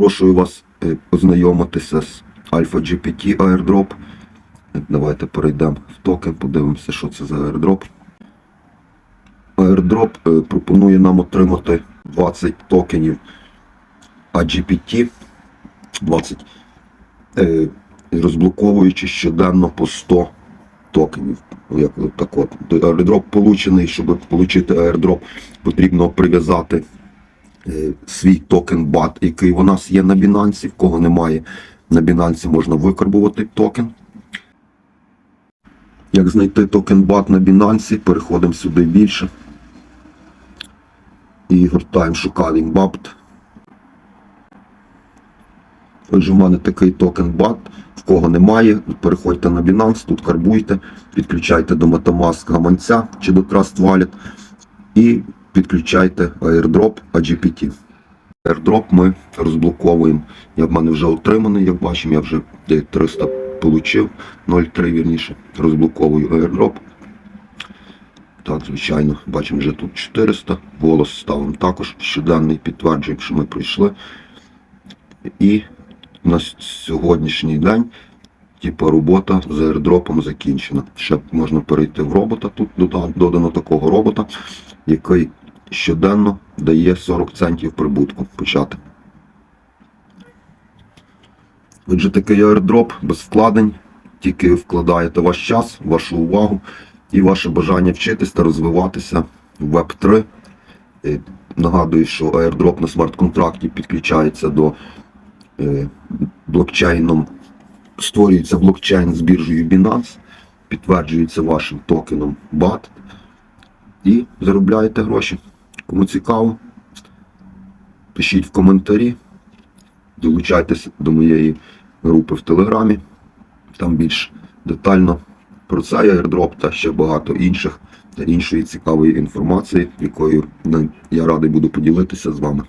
Запрошую вас е, познайомитися з Alpha GPT Airdrop. Давайте перейдемо в токен, подивимося, що це за airdrop. Airdrop е, пропонує нам отримати 20 токенів AGPT 20, е, розблоковуючи щоденно по 100 токенів. Як так от. Airdrop получений, щоб отримати airdrop, потрібно прив'язати свій токен BAT, який у нас є на Binance, в кого немає на Binance, можна викарбувати токен. Як знайти токен BAT на Binance, переходимо сюди більше. І гортаємо шукаємо BAT. Отже, в мене такий токен BAT. В кого немає, переходьте на Binance, тут карбуйте, підключайте до Metamask гаманця чи до Trust Wallet і підключайте airdrop AGPT. Airdrop ми розблоковуємо. Я в мене вже отриманий, як бачимо, я вже 300 получив, 0,3 вірніше. Розблоковую airdrop. Так, звичайно, бачимо вже тут 400. Голос ставимо також щоденний, підтверджуємо, що ми прийшли. І на сьогоднішній день типу, робота з airdropом закінчена. Ще можна перейти в робота. Тут додано такого робота, який щоденно дає 40 центів прибутку почати. Отже, такий airdrop без вкладень, тільки вкладаєте ваш час, вашу увагу і ваше бажання вчитись та розвиватися в Web3. Е, Нагадую, що airdrop на смарт-контракті підключається до е, блокчейном, створюється блокчейн з біржею Binance, підтверджується вашим токеном BAT і заробляєте гроші. Кому цікаво, пишіть в коментарі, долучайтеся до моєї групи в Телеграмі. Там більш детально про цей airdrop та ще багато інших та іншої цікавої інформації, якою я радий буду поділитися з вами.